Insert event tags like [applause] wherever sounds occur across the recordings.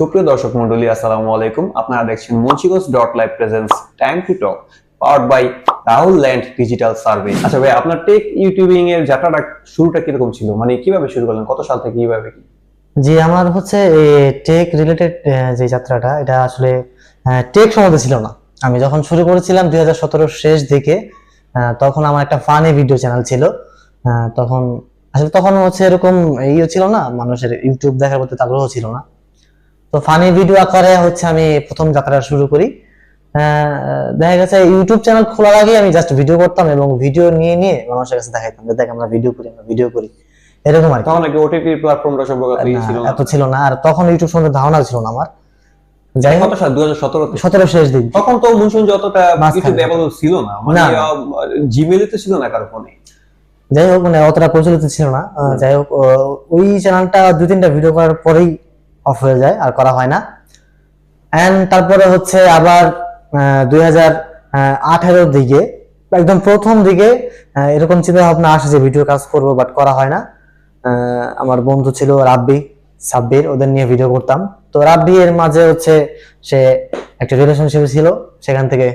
সুপ্রিয় দর্শক মন্ডলী, আসসালামু আলাইকুম। আপনারা দেখছেন Munshiganj dot live presence time to talk powered by Rahul land digital survey. আচ্ছা ভাই, আপনার টেক ইউটিউবিং এর যাত্রাটা শুরুটা কীরকম ছিল? মানে কীভাবে শুরু করলেন? কত সাল থেকে কীভাবে কি? জি, আমার হচ্ছে টেক রিলেটেড যে যাত্রাটা, এটা আসলে টেক সম্বন্ধে ছিল না। আমি যখন শুরু করেছিলাম দুই হাজার সতেরো শেষ দিকে তখন আমার একটা ফানি ভিডিও চ্যানেল ছিল। তখন, আসলে তখন হচ্ছে এরকম ইয়ে ছিল না, মানুষের ইউটিউব দেখার প্রতি আগ্রহ ছিল না। তো ফানি ভিডিও আকারে হচ্ছে আমি প্রথম যাত্রা শুরু করি। দেখা গেছে ইউটিউব চ্যানেল খোলার আগে আমি জাস্ট ভিডিও করতাম এবং ভিডিও নিয়ে নিয়ে মানুষের কাছে দেখাইতাম যে দেখ আমরা ভিডিও করি আমরা ভিডিও করি। এরকম আর তখন নাকি ওটিটি প্ল্যাটফর্মটা সম্পর্কে ছিল না এত ছিল না। আর তখন ইউটিউব সম্বন্ধে ধারণা ছিল না আমার। যাই হোক দুই হাজার সতেরোতে সতেরো শেষ দিন। তখন তো অতটা মাঝখানে। ইউটিউব অ্যাভেলেবল ছিল না মানে। জিমেলে তো ছিল না কারও ফোনে যাই হোক মানে অতটা প্রচলিত ছিল না। যাই হোক ওই চ্যানেলটা দুই তিনটা ভিডিও করার পরেই অফ হয়ে যায় আর করা হয় না। এন্ড তারপরে হচ্ছে আবার দুই দিকে একদম প্রথম দিকে এরকম চিন্তা ভাবনা আসে যে ভিডিও কাজ করব বাট করা হয় না। আমার বন্ধু ছিল রাব্বি সাব্বির ওদের নিয়ে ভিডিও করতাম। তো রাব্বি এর মাঝে হচ্ছে সে একটা রিলেশনশিপ ছিল সেখান থেকে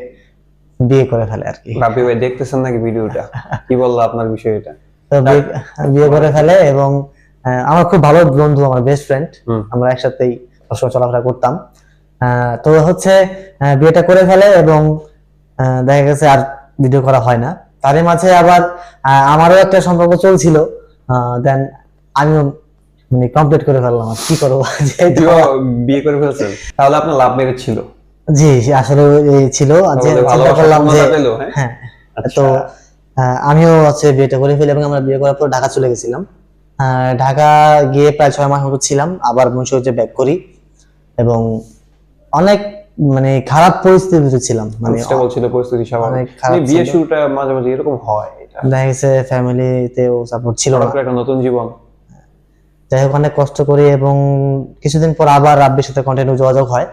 বিয়ে করে ফেলে আর কি। রাব্বি ভাই দেখতেছেন নাকি ভিডিওটা কি বলল আপনার বিষয় এটা বিয়ে- করে ফেলে এবং আমার খুব ভালো বন্ধু আমার বেস্ট ফ্রেন্ড আমরা একসাথেই সবসময় চলাফেরা করতাম। আহ, তো হচ্ছে বিয়েটা করে ফেলে এবং দেখা গেছে আর ভিডিও করা হয় না। তারই মাঝে আবার আমারও একটা সম্পর্ক চলছিল। দেন আমিও মানে কমপ্লিট করে ফেললাম আর কি করব। [laughs] বিয়ে করে ফেলছেন তাহলে আপনার লাভ মেরেজ ছিল? জি আসলে ছিল। চিন্তা করলাম যে হ্যাঁ? হ্যাঁ আচ্ছা। তো আহ, আমিও হচ্ছে বিয়েটা করে ফেলি এবং আমরা বিয়ে করার পর ঢাকা চলে গেছিলাম। ঢাকা গিয়ে প্রায় ছয় মাস মতো ছিলাম আবার মুন্সিগঞ্জে ব্যাক করি এবং অনেক মানে খারাপ পরিস্থিতিতে ছিলাম মানে ছিল পরিস্থিতি স্বাভাবিক এই বিয়ে শুরুটা মাঝে মাঝে এরকম হয় দেখা গেছে ফ্যামিলিতেও সাপোর্ট ছিল না। একটা নতুন জীবন। যাই হোক অনেক কষ্ট করি এবং কিছুদিন পর আবার রাব্বির সাথে কন্টিনিউ যোগাযোগ হয়।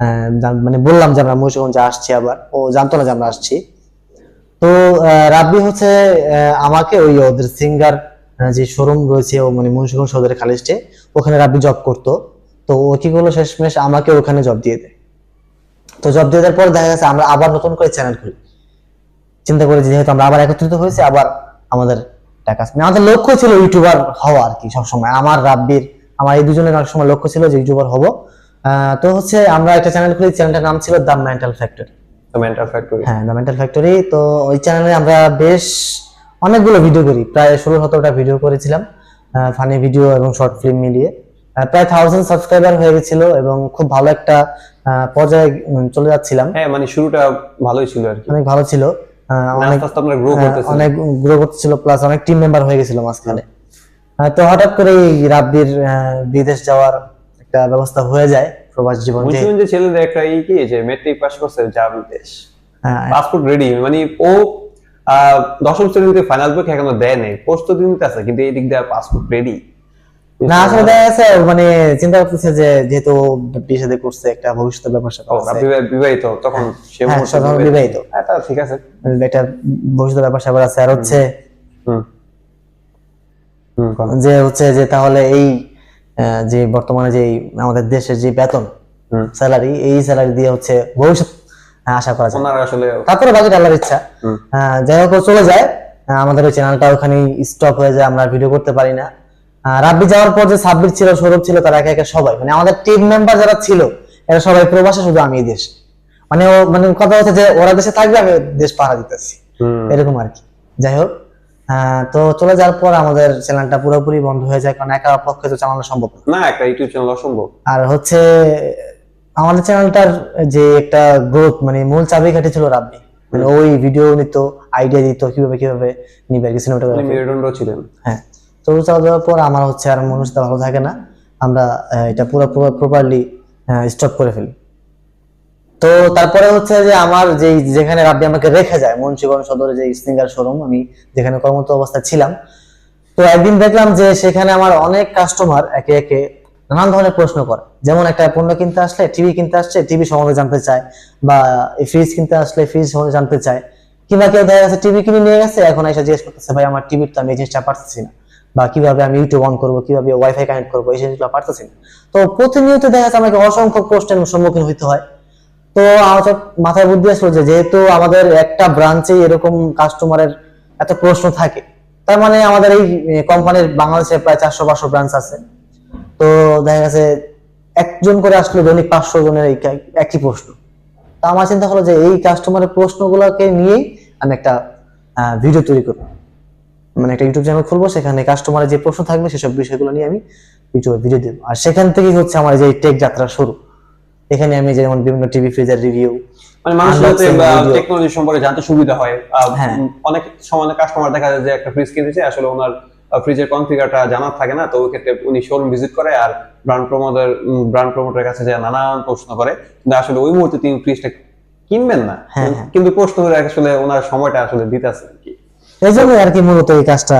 আহ, মানে বললাম যে আমরা মুন্সিগঞ্জে আসছি আবার ও জানতো না যে আমরা আসছি। তো রাব্বি হচ্ছে আমাকে ওই ওদের সিঙ্গার যে শোরুম রয়েছে ও মানে মুন্সিগঞ্জ সদরের খালিস্টে ওখানে রাব্বি জব করতো। তো ও কি করল শেষমেশ আমাকে ওখানে জব দিয়ে দেয়। তো জব দিয়ে দেওয়ার পর দেখা গেছে আমরা আবার নতুন করে চ্যানেল খুলি। চিন্তা করি যেহেতু আমরা আবার একত্রিত হয়েছি আবার আমাদের টাকা মানে আমাদের লক্ষ্য ছিল ইউটিউবার হওয়া আর কি সবসময়। আমার রাব্বির আমার এই দুজনের অনেক সময় লক্ষ্য ছিল যে ইউটিউবার হব। আহ, তো হচ্ছে আমরা একটা চ্যানেল খুলি চ্যানেলটার নাম ছিল the mental factory mental factory হ্যাঁ দ্য মেন্টাল ফ্যাক্টরি তো ওই চ্যানেলে আমরা বেশ অনেকগুলো ভিডিও করি। প্রায় ষোলো সতেরোটা ভিডিও করেছিলাম ফানি ভিডিও এবং শর্ট ফিল্ম মিলিয়ে। প্রায় থাউজেন্ড সাবস্ক্রাইবার হয়ে গেছিল এবং খুব ভালো একটা পর্যায়ে চলে যাচ্ছিলাম। হ্যাঁ মানে শুরুটা ভালোই ছিল আর কি। অনেক ভালো ছিল। অনেক আস্তে আপনারা গ্রো হ্যাঁ, অনেক গ্রো করতেছিল প্লাস অনেক টিম মেম্বার হয়ে গেছিল মাঝখানে। তো হঠাৎ করে রাব্বির বিদেশ যাওয়ার একটা ব্যবস্থা হয়ে যায় প্রবাস জীবন যে ছেলেদের একটা এই কি যে মেট্রিক পাস করছে যা বিদেশ হ্যাঁ, পাসপোর্ট রেডি মানে ও দশম শ্রেণীতে ফাইনাল পরীক্ষা এখনও দেয় নাই। প্রস্তুতি নিতে আছে কিন্তু এই দিক দিয়ে পাসপোর্ট রেডি না আসলে দেখা গেছে মানে চিন্তা করতেছে যে যেহেতু বিয়ে করছে একটা ভবিষ্যতের ব্যাপার স্যাপার আপনি বিবাহিত তখন সে হ্যাঁ, বিবাহিত। হ্যাঁ ঠিক আছে। একটা ভবিষ্যতের ব্যাপার স্যাপার আছে আর হচ্ছে হুম হুম যে হচ্ছে যে তাহলে এই যে বর্তমানে যে আমাদের দেশের যে বেতন স্যালারি এই স্যালারি দিয়ে হচ্ছে ভবিষ্যৎ আশা করা যায়। আসলে তারপরে বাকিটা আল্লাহর ইচ্ছা। যাই হোক চলে যায়। আমাদের ওই চ্যানেলটা ওখানে স্টপ হয়ে যায় আমরা ভিডিও করতে পারি না। রাব্বি যাওয়ার পর যে সাব্বির ছিল সৌরভ ছিল তারা একে একে সবাই মানে আমাদের টিম মেম্বার যারা ছিল এরা সবাই প্রবাসে শুধু আমি দেশ। মানে ও মানে কথা হচ্ছে যে ওরা দেশে থাকবে আমি দেশ পাহারা দিতেছি। এরকম আর কি। যাই হোক তো চলে যাওয়ার পর আমাদের চ্যানেলটা পুরোপুরি বন্ধ হয়ে যায় কারণ একা পক্ষে তো চালানো সম্ভব না। না একটা ইউটিউব চ্যানেল অসম্ভব। আর হচ্ছে আমাদের চ্যানেলটার যে একটা গ্রোথ মানে মূল চাবিকাঠি ছিল রাব্বি মানে ওই ভিডিও নিত আইডিয়া দিত কীভাবে কীভাবে নিবে আর কি সিনেমাটোগ্রাফি মেরুদণ্ড ছিলেন হ্যাঁ তো চালা দেওয়ার পর আমার হচ্ছে আর মনুষ্যতা ভালো থাকে না। আমরা এটা পুরো প্রপারলি স্টপ করে ফেলি। তো তারপরে হচ্ছে যে আমার যে যেখানে রাব্বি আমাকে রেখে যায় মুন্সিগঞ্জ সদরে যে সিঙ্গার শোরুম আমি যেখানে কর্মরত অবস্থায় ছিলাম। তো একদিন দেখলাম যে সেখানে আমার অনেক কাস্টমার একে একে নানান ধরনের প্রশ্ন করে। যেমন একটা পণ্য কিনতে আসলে টিভি কিনতে আসছে টিভি সম্বন্ধে জানতে চায়, বা ফ্রিজ কিনতে আসলে ফ্রিজ সম্বন্ধে জানতে চায়। কিংবা কেউ দেখা গেছে টিভি কিনে নিয়ে গেছে, এখন এসে জিজ্ঞেস করতেছে, ভাই, আমার টিভির তো আমি এই জিনিসটা পারতেছি না। বা কীভাবে আমি ইউটিউব অন করব, কীভাবে ওয়াইফাই কানেক্ট করব, এই জিনিসগুলো পারতেছি না। তো প্রতিনিয়ত দেখা যাচ্ছে আমাকে অসংখ্য প্রশ্নের সম্মুখীন হইতে হয়। তো আমার মাথায় বুদ্ধি আসলো যে, যেহেতু আমাদের একটা ব্রাঞ্চে এরকম কাস্টমারের এত প্রশ্ন থাকে, তার মানে আমাদের এই কোম্পানির বাংলাদেশে প্রায় চারশো পাঁচশো ব্রাঞ্চ আছে। তো দেখা গেছে একজন করে আসলে দৈনিক পাঁচশো জনের এই একই প্রশ্ন। তো আমার চিন্তা হলো যে এই কাস্টমারের প্রশ্নগুলোকে নিয়েই আমি একটা ভিডিও তৈরি করব। মানে একটা ইউটিউব চ্যানেল খুলবো সেখানে কাস্টমারের যে প্রশ্ন থাকবে সেসব বিষয়গুলো নিয়ে আমি ইউটিউবে ভিডিও দেবো। আর সেখান থেকেই হচ্ছে আমার যে টেক যাত্রা শুরু। এখানে আমি যেমন বিভিন্ন টিভি ফ্রিজের রিভিউ মানে মানুষের টেকনোলজি সম্পর্কে জানতে সুবিধা হয় হ্যাঁ। অনেক সময় কাস্টমার দেখা যায় যে একটা ফ্রিজ কিনেছে আসলে ওনার ফ্রিজের কনফিগারটা জানা থাকে না তো ওই ক্ষেত্রে উনি শোরুম ভিজিট করে আর ব্র্যান্ড প্রমোটার ব্র্যান্ড প্রমোটারের কাছে যায় নানান প্রশ্ন করে। কিন্তু আসলে ওই মুহূর্তে তিনি ফ্রিজটা কিনবেন না। হ্যাঁ, হ্যাঁ। কিন্তু প্রশ্ন করে আসলে ওনার সময়টা আসলে দিতেছে আর কি। এই জন্য আর কি মূলত এই কাজটা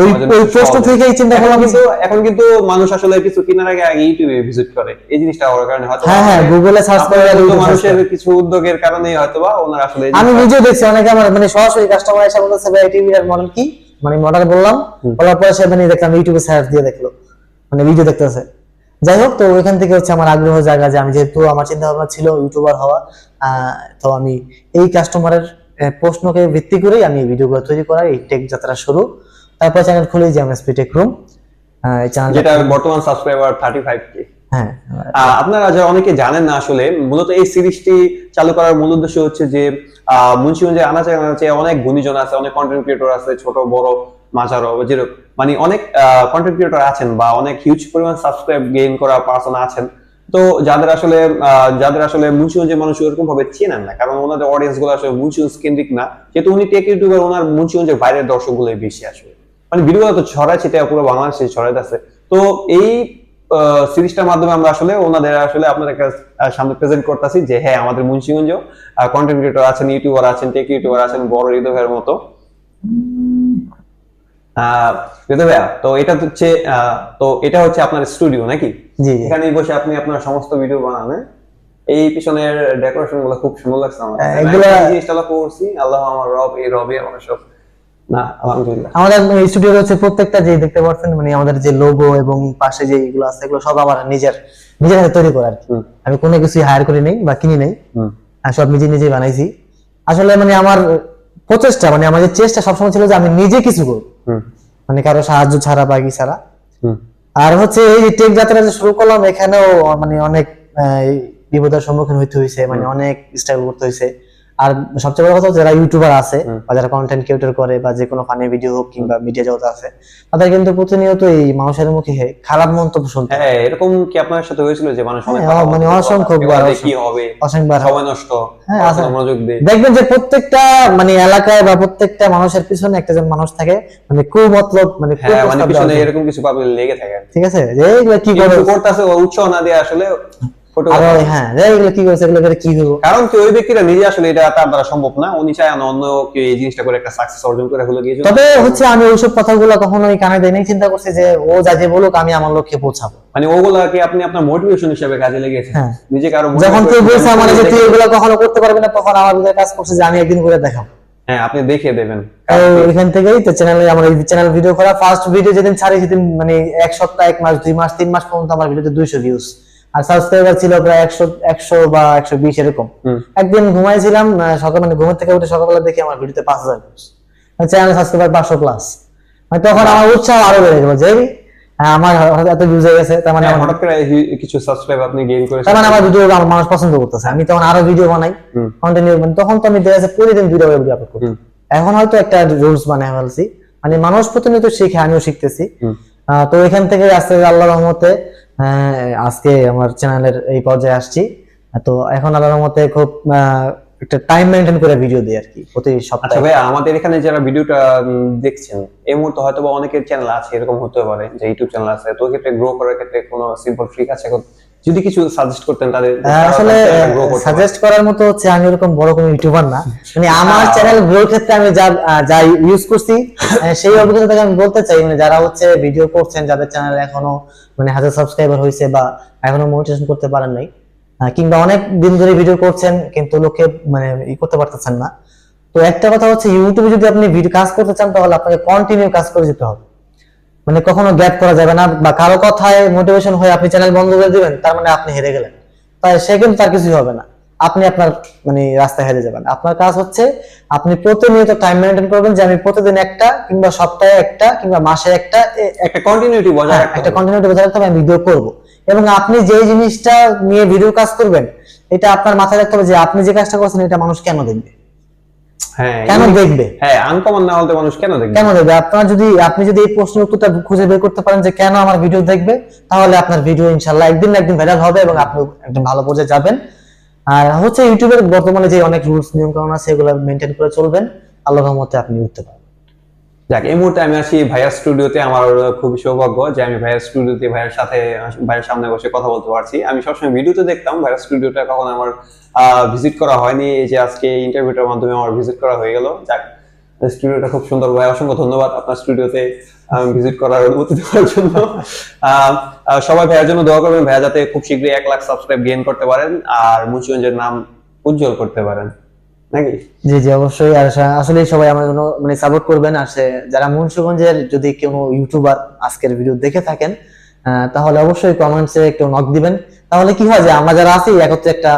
ওই জন্য ওই প্রশ্ন থেকেই চিন্তা এখন করলাম। কিন্তু এখন কিন্তু মানুষ আসলে কিছু কেনার আগে আগে ইউটিউবে ভিজিট করে। এই জিনিসটা হওয়ার কারণে হয়তো হ্যাঁ হ্যাঁ গুগলে সার্চ করে মানুষের কিছু উদ্যোগের কারণেই হয়তো বা ওনার আসলে আমি নিজে দেখছি অনেকে আমার মানে সরাসরি কাস্টমার এসে বলতেছে ভাই টিভির মডেল কি? মানে মডেল বললাম বলার পরে সে মানে দেখলাম ইউটিউবে সার্চ দিয়ে দেখল মানে ভিডিও দেখতেছে। যাই হোক তো ওইখান থেকে হচ্ছে আমার আগ্রহ জায়গা যে আমি যেহেতু আমার চিন্তা ভাবনা ছিল ইউটিউবার হওয়া তো আমি এই কাস্টমারের প্রশ্নকে ভিত্তি করেই আমি ভিডিওগুলো তৈরি করা এই টেক যাত্রা শুরু। তারপর চ্যানেল খুলি যে আমি স্পিটেক রুম এই চ্যানেল যেটা বর্তমান সাবস্ক্রাইবার থার্টি ফাইভ কে হ্যাঁ। আপনারা যারা অনেকে জানেন না আসলে, মূলত এই সিরিজটি চালু করার মূল উদ্দেশ্য হচ্ছে যে মুন্সিগঞ্জে আনাচে আনাচে অনেক গুণীজন আছে, অনেক কন্টেন্ট ক্রিয়েটর আছে, ছোট, বড়, মাঝারো যেরকম মানে অনেক কন্টেন্ট ক্রিয়েটর আছেন বা অনেক হিউজ পরিমাণ সাবস্ক্রাইব গেইন করা পার্সন আছেন। তো যাদের আসলে যাদের আসলে মুন্সিগঞ্জের মানুষ ওরকম ভাবে চেনেন না, কারণ ওনাদের অডিয়েন্সগুলো আসলে মুন্সিগঞ্জ কেন্দ্রিক না, যেহেতু উনি টেক ইউটিউবার ওনার মুন্সিগঞ্জের বাইরের দর্শক গুলোই বেশি আসবে মানে ভিডিওগুলো তো ছড়ায় ছিটে, পুরো বাংলাদেশে ছড়াইতে আছে তো এই সিরিজটার মাধ্যমে আমরা আসলে ওনাদের আসলে আপনাদের সামনে প্রেজেন্ট করতেছি যে হ্যাঁ আমাদের মুন্সিগঞ্জ কন্টেন্ট ক্রিয়েটর আছেন ইউটিউবার আছেন টেক ইউটিউবার আছেন বড় হৃদয়ের মতো ভাইয়া তো এটা হচ্ছে তো এটা হচ্ছে আপনার স্টুডিও নাকি এখানে বসে আপনি আপনার সমস্ত ভিডিও বানান হ্যাঁ? এই পিছনের ডেকোরেশনগুলো খুব সুন্দর লাগছে আমার। হ্যাঁ, জিনিসটা করছি আল্লাহ আমার রব এই রবি আমার সব না আলহামদুলিল্লাহ। আমাদের স্টুডিও প্রত্যেকটা যে দেখতে পাচ্ছেন মানে আমাদের যে লোগো এবং পাশে যে এগুলো আছে এগুলো সব আমার নিজের নিজের হাতে তৈরি করা আর কি আমি কোনো কিছুই হায়ার করি নেই বা কিনি নেই। সব নিজে নিজে বানাইছি। আসলে মানে আমার প্রচেষ্টা মানে আমার যে চেষ্টা সবসময় ছিল যে আমি নিজে কিছু করব। মানে কারও সাহায্য ছাড়া বা কি ছাড়া। আর হচ্ছে এই যে টেক যাত্রা যে শুরু করলাম এখানেও মানে অনেক বিপদের সম্মুখীন হইতে হয়েছে মানে অনেক স্ট্রাগল করতে হয়েছে আর সবচেয়ে বড় কথা যারা ইউটিউবার আছে বা যারা কন্টেন্ট ক্রিয়েটর করে বা যে কোনো ফানি ভিডিও হোক কিংবা মিডিয়া জগতে আছে তাদের কিন্তু প্রতিনিয়ত এই মানুষের মুখে খারাপ মন্তব্য শুনতে হ্যাঁ। এরকম কি আপনার সাথে হয়েছিল যে মানুষ হ্যাঁ, মানে অসংখ্য কি হবে। অসংখ্যবার সময় নষ্ট। হ্যাঁ। মনোযোগ দে। দেখবেন যে প্রত্যেকটা মানে এলাকায় বা প্রত্যেকটা মানুষের পিছনে একটা জন মানুষ থাকে মানে কু মতলব মানে হ্যাঁ মানে পিছনে এরকম কিছু পাবলিক লেগে থাকে। ঠিক আছে? যে কি করতেছে উৎসাহ না দিয়ে আসলে হ্যাঁ যে কি করছে এগুলো কি হইব কারণ কি ওই ব্যক্তিটা নিজে আসলে এটা তার দ্বারা সম্ভব না। উনি চায় না অন্য কেউ এই জিনিসটা করে একটা সাকসেস অর্জন করে হলো গিয়ে। তবে হচ্ছে আমি ওইসব কথাগুলো কখনোই কানে দেই নাই চিন্তা করছি যে ও যা যে বলুক আমি আমার লক্ষ্যে পৌঁছাবো। মানে ওগুলাকে আপনি আপনার মোটিভেশন হিসেবে কাজে লেগেছেন। হ্যাঁ। নিজেকে যখন কেউ বলছে আমার যে তুই এগুলো কখনো করতে পারবি না তখন আমার ভিতরে কাজ করছে যে আমি একদিন করে দেখাবো। হ্যাঁ আপনি দেখিয়ে দেবেন। এখান থেকেই তো চ্যানেলে আমার এই চ্যানেল ভিডিও করা ফার্স্ট ভিডিও যেদিন ছাড়ি সেদিন মানে এক সপ্তাহ এক মাস দুই মাস তিন মাস পর্যন্ত আমার ভিডিওতে দুইশো ভিউজ আর সাবস্ক্রাইবার ছিল প্রায় একশো একশো বা একশো বিশ এরকম। একদিন ঘুমাইছিলাম সকাল মানে ঘুমের থেকে উঠে সকালবেলা দেখি আমার ভিডিওতে পাঁচ হাজার চ্যানেল সাবস্ক্রাইবার পাঁচশো প্লাস মানে তখন আমার উৎসাহ আরও বেড়ে গেল যে আমার এত ভিউজ হয়ে গেছে তার মানে হ্যাঁ, হঠাৎ করে কিছু সাবস্ক্রাইব আপনি গেইন তার মানে আমার ভিডিও আমার মানুষ পছন্দ করতেছে। আমি তখন আরও ভিডিও বানাই। কন্টিনিউ তখন তো আমি দেখা যাচ্ছে প্রতিদিন ভিডিও ভিডিও আপলোড করি এখন হয়তো একটা রুলস বানায় ফেলছি। মানে মানুষ প্রতিনিয়ত শিখে আমিও শিখতেছি। তো এখান থেকে আস্তে আল্লাহ রহমতে আজকে আমার চ্যানেলের এই পর্যায়ে আসছি। তো এখন আল্লাহর মতে খুব একটা টাইম মেনটেন করে ভিডিও দিই আর কি, প্রতি আচ্ছা সপ্তাহে ভাই, আমাদের এখানে যারা ভিডিওটা দেখছেন, এই মুহূর্তে হয়তো বা অনেকের চ্যানেল আছে, এরকম হতে পারে যে ইউটিউব চ্যানেল আছে, তো ক্ষেত্রে গ্রো করার ক্ষেত্রে কোনো সিম্পল ট্রিক আছে যদি কিছু সাজেস্ট করতেন তাদের আসলে গ্রো করতে পারে। সাজেস্ট করার মতো হচ্ছে আমি ওরকম বড় কোনো ইউটিউবার না। মানে আমার চ্যানেল গ্রোর ক্ষেত্রে আমি যা যা ইউজ করছি সেই অভিজ্ঞতা থেকে আমি বলতে চাই মানে যারা হচ্ছে ভিডিও করছেন যাদের চ্যানেল এখনও মানে হাজার সাবস্ক্রাইবার হয়েছে বা এখনও মোটিভেশন করতে পারেন নাই কিংবা অনেক দিন ধরে ভিডিও করছেন কিন্তু লোকে মানে ই করতে পারতেছেন না। তো একটা কথা হচ্ছে ইউটিউবে যদি আপনি ভিডিও কাজ করতে চান তাহলে আপনাকে কন্টিনিউ কাজ করে যেতে হবে। মানে কখনো গ্যাপ করা যাবে না বা কারও কথায় মোটিভেশন হয়ে আপনি চ্যানেল বন্ধ করে দিবেন তার মানে আপনি হেরে গেলেন। তাই সে কিন্তু তার কিছুই হবে না। আপনি আপনার মানে রাস্তায় হেরে যাবেন। আপনার কাজ হচ্ছে আপনি প্রতিনিয়ত টাইম মেনটেন করবেন যে আমি প্রতিদিন একটা কিংবা সপ্তাহে একটা কিংবা মাসে একটা একটা কন্টিনিউটি বজায় হ্যাঁ, রাখতে একটা কন্টিনিউটি বজায় রাখতে হবে আমি ভিডিও করব। এবং আপনি যে জিনিসটা নিয়ে ভিডিও কাজ করবেন এটা আপনার মাথায় রাখতে হবে যে আপনি যে কাজটা করছেন এটা মানুষ কেন দেখবে? হ্যাঁ কেন দেখবে? হ্যাঁ আনকমন না হলে মানুষ কেন দেখবে? কেন দেখবে? আপনার যদি আপনি যদি এই প্রশ্নের উত্তরটা খুঁজে বের করতে পারেন যে কেন আমার ভিডিও দেখবে তাহলে আপনার ভিডিও ইনশাল্লাহ একদিন না একদিন ভাইরাল হবে এবং আপনি একদম ভালো পর্যায়ে যাবেন। আর হচ্ছে ইউটিউবের বর্তমানে যে অনেক রুলস নিয়ম কানুন আছে এগুলো মেনটেন করে চলবেন। আল্লাহর রহমতে আপনি উঠতে পারবেন। যাক, এই মুহূর্তে আমি আসি ভাইয়ার স্টুডিওতে, আমার খুবই সৌভাগ্য যে আমি ভাইয়ার স্টুডিওতে, ভাইয়ের সাথে, ভাইয়ের সামনে বসে কথা বলতে পারছি। আমি সবসময় ভিডিওতে দেখতাম, ভাইয়ার স্টুডিওটা কখন আমার ভিজিট করা হয়নি, এই যে আজকে ইন্টারভিউটার মাধ্যমে আমার ভিজিট করা হয়ে গেল। যাক, স্টুডিওটা খুব সুন্দর ভাই অসংখ্য ধন্যবাদ আপনার স্টুডিওতে ভিজিট করার অনুমতি দেওয়ার জন্য। সবাই ভাইয়ার জন্য দোয়া করবেন, ভাইয়া যাতে খুব শীঘ্রই এক লাখ সাবস্ক্রাইব গেইন করতে পারেন, আর মুন্সিগঞ্জের নাম উজ্জ্বল করতে পারেন। নাকি? জি জি অবশ্যই। আর আসলে সবাই আমার জন্য মানে সাপোর্ট করবেন। আর যারা মুন্সিগঞ্জের যদি কোনো ইউটিউবার আজকের ভিডিও দেখে থাকেন তাহলে অবশ্যই কমেন্টসে একটু নক দিবেন। তাহলে কি হয় যে আমরা যারা আছি একত্রে একটা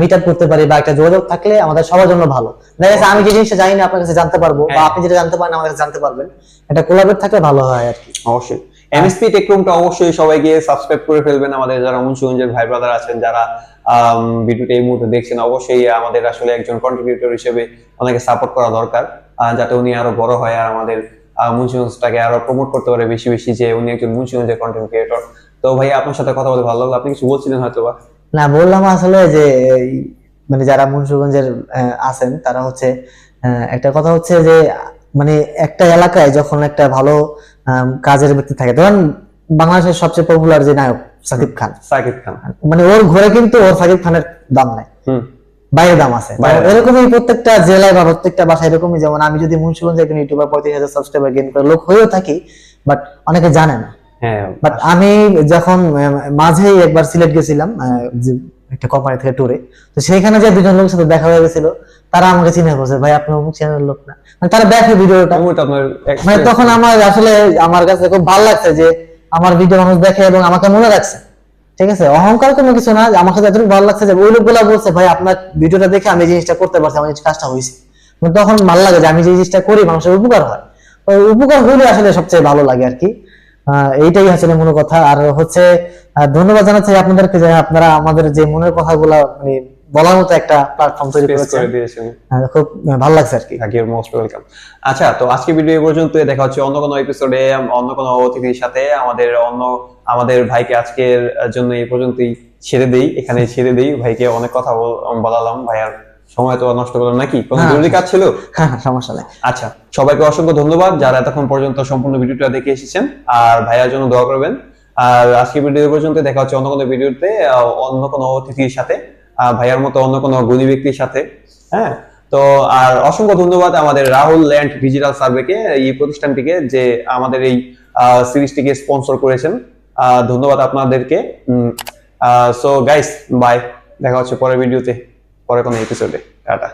মিট আপ করতে পারি বা একটা যোগাযোগ থাকলে আমাদের সবার জন্য ভালো। দেখা যাচ্ছে আমি যে জিনিসটা জানি না আপনার কাছে জানতে পারব বা হ্যাঁ। আপনি যেটা জানতে পারেন আমার কাছে জানতে পারবেন। এটা কোলাবেট থাকলে ভালো হয় আর কি। অবশ্যই। এমএসপি টেক রুমটা অবশ্যই সবাই গিয়ে সাবস্ক্রাইব করে ফেলবেন। আমাদের যারা মুন্সিগঞ্জের ভাই ব্রাদার আছেন যারা ভিডিওটা এই মুহূর্তে দেখছেন অবশ্যই আমাদের আসলে একজন কন্ট্রিবিউটর হিসেবে ওনাকে সাপোর্ট করা দরকার যাতে উনি আরও বড় হয় আর আমাদের মুন্সিগঞ্জটাকে আরও প্রমোট করতে পারে বেশি বেশি যে উনি একজন মুন্সিগঞ্জের কন্টেন্ট ক্রিয়েটর তো ভাই আপনার সাথে কথা বলে ভালো লাগল। আপনি কিছু বলছিলেন হয়তো বা না বললাম আসলে যে মানে যারা মুন্সিগঞ্জের আছেন তারা হচ্ছে একটা কথা হচ্ছে যে মানে একটা এলাকায় যখন একটা ভালো কাজের ব্যক্তি থাকে ধরেন বাংলাদেশের সবচেয়ে পপুলার যে নায়ক সাকিব খান। সাকিব খান। মানে ওর ঘরে কিন্তু ওর সাকিব খানের দাম নাই। বাইরে দাম আছে। এরকমই প্রত্যেকটা জেলায় বা প্রত্যেকটা বাসায় এরকমই যেমন আমি যদি মুন্সিগঞ্জে একজন ইউটিউবার পঁয়ত্রিশ হাজার সাবস্ক্রাইবার গেইন করে লোক হয়েও থাকি বাট অনেকে জানে না। হ্যাঁ বাট আমি যখন মাঝেই একবার সিলেট গেছিলাম একটা কোম্পানি থেকে ট্যুরে তো সেখানে যে দুজন লোকের সাথে দেখা হয়ে গেছিল তারা আমাকে চিনে বলছে ভাই আপনি অমুক চ্যানেলের লোক না। মানে তারা দেখে ভিডিওটা। মানে তখন আমার আসলে আমার কাছে খুব ভালো লাগছে যে আমার ভিডিও মানুষ দেখে এবং আমাকে মনে রাখছে। ঠিক আছে? অহংকার কোনো কিছু না আমার কাছে এতটুকু ভালো লাগছে যে ওই লোকগুলা বলছে ভাই আপনার ভিডিওটা দেখে আমি জিনিসটা করতে পারছি আমার কাজটা হয়েছে মানে তখন ভালো লাগে যে আমি যে জিনিসটা করি মানুষের উপকার হয়। উপকার হইলে আসলে সবচেয়ে ভালো লাগে আর কি। এইটাই আসলে মূল কথা। আর হচ্ছে ধন্যবাদ জানাচ্ছি আপনাদেরকে যে আপনারা আমাদের যে মনের কথাগুলো মানে বলার মতো একটা প্ল্যাটফর্ম তৈরি করেছেন। আহ, খুব ভালো লাগছে আর কি। থ্যাংক ইউ মোস্ট ওয়েলকাম আচ্ছা তো আজকে ভিডিও পর্যন্ত দেখা হচ্ছে অন্য কোনো এপিসোডে অন্য কোনো অতিথির সাথে। আমাদের অন্য আমাদের ভাইকে আজকের জন্য এই পর্যন্তই ছেড়ে দেই। এখানে ছেড়ে দেই। ভাইকে অনেক কথা বল- বলালাম। ভাইয়ার সময় তো নষ্ট করলাম নাকি? কোনো হ্যাঁ। জরুরি কাজ ছিল? হ্যাঁ সমস্যা নেই। আচ্ছা সবাইকে অসংখ্য ধন্যবাদ যারা এতক্ষণ পর্যন্ত সম্পূর্ণ ভিডিওটা দেখে এসেছেন। আর ভাইয়ার জন্য দোয়া করবেন। আর আজকে ভিডিও পর্যন্ত দেখা হচ্ছে অন্য কোনো ভিডিওতে অন্য কোনো অতিথির সাথে ভাইয়ার মতো অন্য কোনো গুণী ব্যক্তির সাথে। হ্যাঁ তো আর অসংখ্য ধন্যবাদ আমাদের রাহুল ল্যান্ড ডিজিটাল সার্ভেকে এই প্রতিষ্ঠানটিকে যে আমাদের এই সিরিজটিকে স্পন্সর করেছেন। ধন্যবাদ আপনাদেরকে। সো গাইস বাই দেখা হচ্ছে পরের ভিডিওতে। পরে কোনো এপিসোডে টাটা।